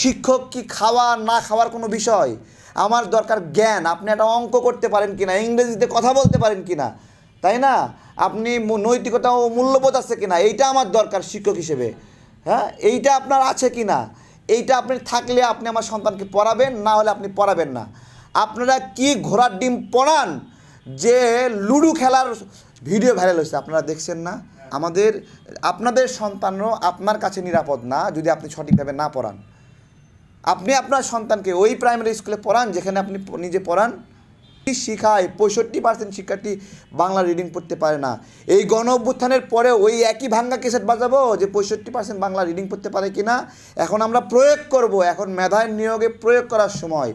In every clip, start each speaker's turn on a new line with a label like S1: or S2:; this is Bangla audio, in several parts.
S1: শিক্ষক কি খাওয়া, না খাওয়ার কোনো বিষয়? আমার দরকার জ্ঞান। আপনি একটা অঙ্ক করতে পারেন কিনা, ইংরেজিতে কথা বলতে পারেন কিনা, তাই না? আপনি নৈতিকতা ও মূল্যবোধ আছে কিনা, এইটা আমার দরকার শিক্ষক হিসেবে। হ্যাঁ? এইটা আপনার আছে কি না এইটা আপনি থাকলে আপনি আমার সন্তানকে পড়াবেন, না হলে আপনি পড়াবেন না। আপনারা কি ঘোড়ার ডিম পড়ান? যে লুডো খেলার ভিডিও ভাইরাল হয়েছে, আপনারা দেখছেন না? আমাদের, আপনাদের সন্তানও আপনার কাছে নিরাপদ না যদি আপনি সঠিকভাবে না পড়ান। আপনি আপনার সন্তানকে ওই প্রাইমারি স্কুলে পড়ান যেখানে আপনি নিজে পড়ান শিখায়, পঁয়ষট্টি পার্সেন্ট শিক্ষার্থী বাংলা রিডিং পড়তে পারে না। এই গণ অভ্যুত্থানের পরে ওই একই ভাঙ্গা কেসেট বাজাবো যে পঁয়ষট্টি পার্সেন্ট বাংলা রিডিং পড়তে পারে কি না এখন আমরা প্রয়োগ করব, এখন মেধার নিয়োগে প্রয়োগ করার সময়।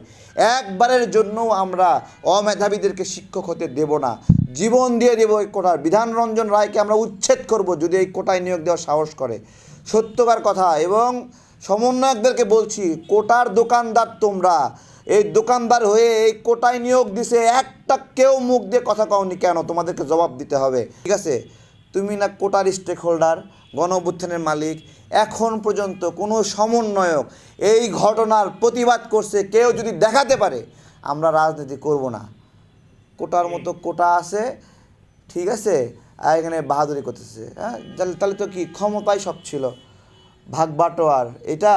S1: একবারের জন্য আমরা অমেধাবীদেরকে শিক্ষক হতে দেব না। জীবন দিয়ে দেবো এই কোটার। বিধানরঞ্জন রায়কে আমরা উচ্ছেদ করব যদি এই কোটায় নিয়োগ দেওয়ার সাহস করে। সত্যকার কথা এবং সমন্বয়কদেরকে বলছি, কোটার দোকানদার তোমরা এই দোকানদার হয়ে এই কোটায় নিয়োগ দিছে, একটা কেউ মুখ দিয়ে কথা কওনি কেন? তোমাদেরকে জবাব দিতে হবে। ঠিক আছে? তুমি না কোটার স্টেক হোল্ডার গণ অভ্যুত্থানের মালিক, এখন পর্যন্ত কোনো সমন্বয়ক এই ঘটনার প্রতিবাদ করছে, কেউ যদি দেখাতে পারে, আমরা রাজনীতি করব না। কোটার মতো কোটা আছে, ঠিক আছে? আর এখানে বাহাদুরি করতেছে হ্যাঁ? তাহলে তো কি ক্ষমতাই সব ছিল? ভাগ বাটোয়ার, এটা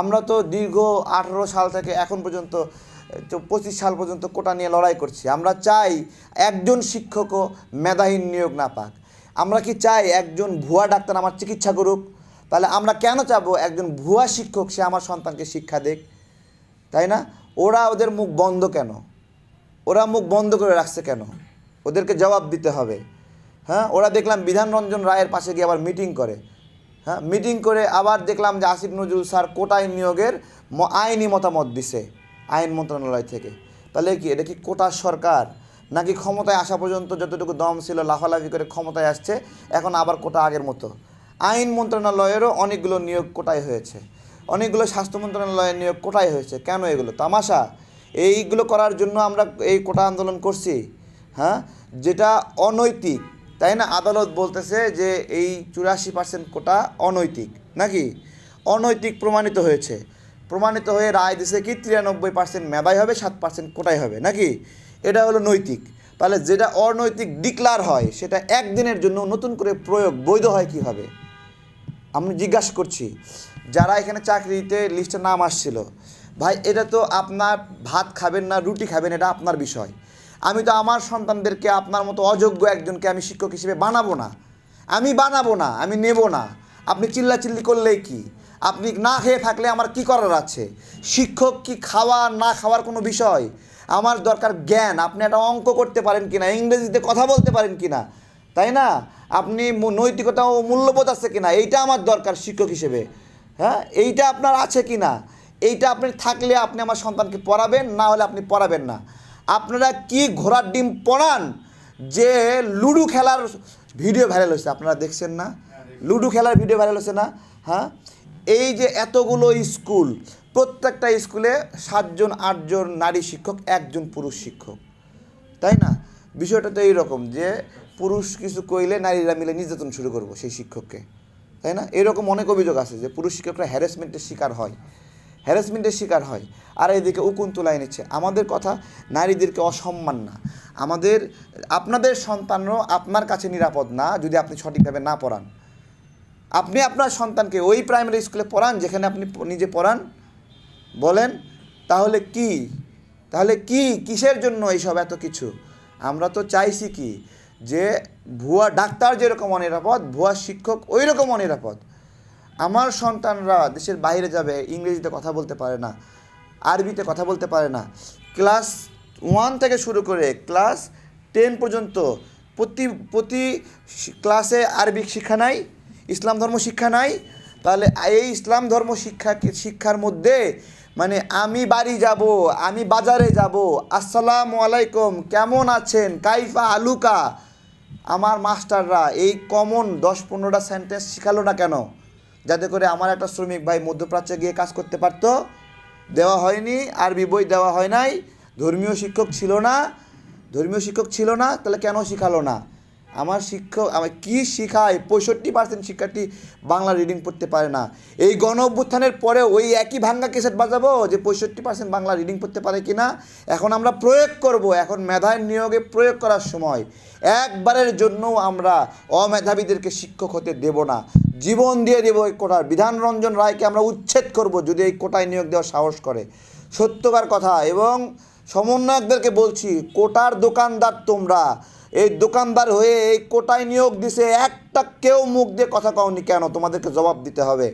S1: আমরা তো দীর্ঘ আঠেরো সাল থেকে এখন পর্যন্ত পঁচিশ সাল পর্যন্ত কোটা নিয়ে লড়াই করছি। আমরা চাই একজন শিক্ষকও মেধাহীন নিয়োগ না পাক। আমরা কি চাই একজন ভুয়া ডাক্তার আমার চিকিৎসা করুক? তাহলে আমরা কেন চাবো একজন ভুয়া শিক্ষক সে আমার সন্তানকে শিক্ষা দেখ তাই না? ওরা ওদের মুখ বন্ধ কেন? ওরা মুখ বন্ধ করে রাখছে কেন? ওদেরকে জবাব দিতে হবে। হ্যাঁ? ওরা দেখলাম বিধানরঞ্জন রায়ের পাশে গিয়ে আবার মিটিং করে। হ্যাঁ মিটিং করে আবার দেখলাম যে আসিফ নজরুল স্যার কোটায় নিয়োগের আইনি মতামত দিছে, আইন মন্ত্রণালয় থেকে। তাহলে কি এটা কি কোটা সরকার? নাকি ক্ষমতায় আসা পর্যন্ত যতটুকু দম ছিল, লাফালাফি করে ক্ষমতায় আসছে, এখন আবার কোটা আগের মতো? আইন মন্ত্রণালয়েরও অনেকগুলো নিয়োগ কোটায় হয়েছে। অনেকগুলো স্বাস্থ্য মন্ত্রণালয়ের নিয়োগ কোটায় হয়েছে। কেন এগুলো? তামাশা। এইগুলো করার জন্য আমরা এই কোটা আন্দোলন করছি হ্যাঁ? যেটা অনৈতিক। তাই না আদালত বলতেছে যে এই চুরাশি পার্সেন্ট কোটা অনৈতিক, নাকি? অনৈতিক প্রমাণিত হয়েছে। প্রমাণিত হয়ে রায় দিছে কি তিরানব্বই পার্সেন্ট মেধাই হবে, সাত পার্সেন্ট কোটাই হবে, নাকি? এটা হলো নৈতিক। তাহলে যেটা অনৈতিক ডিক্লার হয়, সেটা একদিনের জন্য নতুন করে প্রয়োগ বৈধ হয় কীভাবে? আমি জিজ্ঞাসা করছি, যারা এখানে চাকরিতে লিস্টে নাম আসছিল, ভাই, এটা তো আপনার ভাত খাবেন না, রুটি খাবেন, এটা আপনার বিষয়। আমি তো আমার সন্তানদেরকে আপনার মতো অযোগ্য একজনকে আমি শিক্ষক হিসেবে বানাবো না। আমি বানাবো না, আমি নেব না। আপনি চিল্লাচিল্লি করলেই কি? আপনি না খেয়ে থাকলে আমার কি করার আছে? শিক্ষক কি খাওয়া, না খাওয়ার কোনো বিষয়? আমার দরকার জ্ঞান। আপনি একটা অঙ্ক করতে পারেন কিনা? ইংরেজিতে কথা বলতে পারেন কিনা? তাই না? আপনি নৈতিকতা ও মূল্যবোধ আছে কিনা? এইটা আমার দরকার শিক্ষক হিসেবে। হ্যাঁ? এইটা আপনার আছে কিনা? এইটা আপনি থাকলে আপনি আমার সন্তানকে পড়াবেন, না হলে আপনি পড়াবেন না। আপনারা কি ঘোড়ার ডিম পড়ান? যে লুডো খেলার ভিডিও ভাইরাল হয়েছে, আপনারা দেখছেন না? লুডো খেলার ভিডিও ভাইরাল হয়েছে না? হ্যাঁ? এই যে এতগুলো স্কুল, প্রত্যেকটা স্কুলে সাতজন, আটজন নারী শিক্ষক, একজন পুরুষ শিক্ষক। তাই না? বিষয়টা তো এইরকম যে পুরুষ কিছু কইলে নারীরা মিলে নির্যাতন শুরু করব সেই শিক্ষককে। তাই না? এরকম অনেক অভিযোগ আছে যে পুরুষ শিক্ষকরা হ্যারাসমেন্টের শিকার হয়। হ্যারাসমেন্টের শিকার হয়। আর এদিকে উকুন তুলায় নিচ্ছে। আমাদের কথা নারীদেরকে অসম্মান না। আমাদের, আপনাদের সন্তানও আপনার কাছে নিরাপদ না যদি আপনি সঠিকভাবে না পড়ান। আপনি আপনার সন্তানকে ওই প্রাইমারি স্কুলে পড়ান যেখানে আপনি নিজে পড়ান? বলেন, তাহলে কি? তাহলে কি? কিসের জন্য এইসব এত কিছু? আমরা তো চাইছি কি? যে ভুয়া ডাক্তার যেরকম অনিরাপদ, ভুয়া শিক্ষক ওই রকম অনিরাপদ। আমার সন্তানরা দেশের বাইরে যাবে, ইংরেজিতে কথা বলতে পারে না, আরবিতে কথা বলতে পারে না। ক্লাস ওয়ান থেকে শুরু করে ক্লাস টেন পর্যন্ত প্রতি প্রতি ক্লাসে আরবিক শিক্ষা নাই, ইসলাম ধর্ম শিক্ষা নাই। তাহলে এই ইসলাম ধর্ম শিক্ষা, শিক্ষার মধ্যে মানে আমি বাড়ি যাব, আমি বাজারে যাব, আসসালামু আলাইকুম, কেমন আছেন, কাইফা, আলুকা? আমার মাস্টাররা এই কমন দশ পনেরোটা সেন্টেন্স শিখালো না কেন? যাতে করে আমার একটা শ্রমিক ভাই মধ্যপ্রাচ্যে গিয়ে কাজ করতে পারত। দেওয়া হয়নি, আরবি বই দেওয়া হয় নাই। ধর্মীয় শিক্ষক ছিল না। ধর্মীয় শিক্ষক ছিল না, তাহলে কেন শিখালো না? আমার শিক্ষক, আমার কি শিখায়? পঁয়ষট্টি পার্সেন্ট শিক্ষার্থী বাংলা রিডিং পড়তে পারে না। এই গণ অভ্যুত্থানের পরে ওই একই ভাঙ্গা কেসেট বাজাবো যে পঁয়ষট্টি পার্সেন্ট বাংলা রিডিং পড়তে পারে কি না এখন আমরা প্রয়োগ করব, এখন মেধায় নিয়োগে প্রয়োগ করার সময়। একবারের জন্য আমরা অমেধাবীদেরকে শিক্ষক হতে দেব না। জীবন দিয়ে দেবো এই কোটার। বিধান রঞ্জন রায়কে আমরা উচ্ছেদ করব যদি এই কোটায় নিয়োগ দেওয়ার সাহস করে। সত্যকার কথা এবং সমন্বয়কদেরকে বলছি, কোটার দোকানদার তোমরা এই দোকানদার হয়ে এই কোটায় নিয়োগ দিছে, একটা কেউ মুখ দিয়ে কথা কওনি কেন? তোমাদেরকে জবাব দিতে হবে।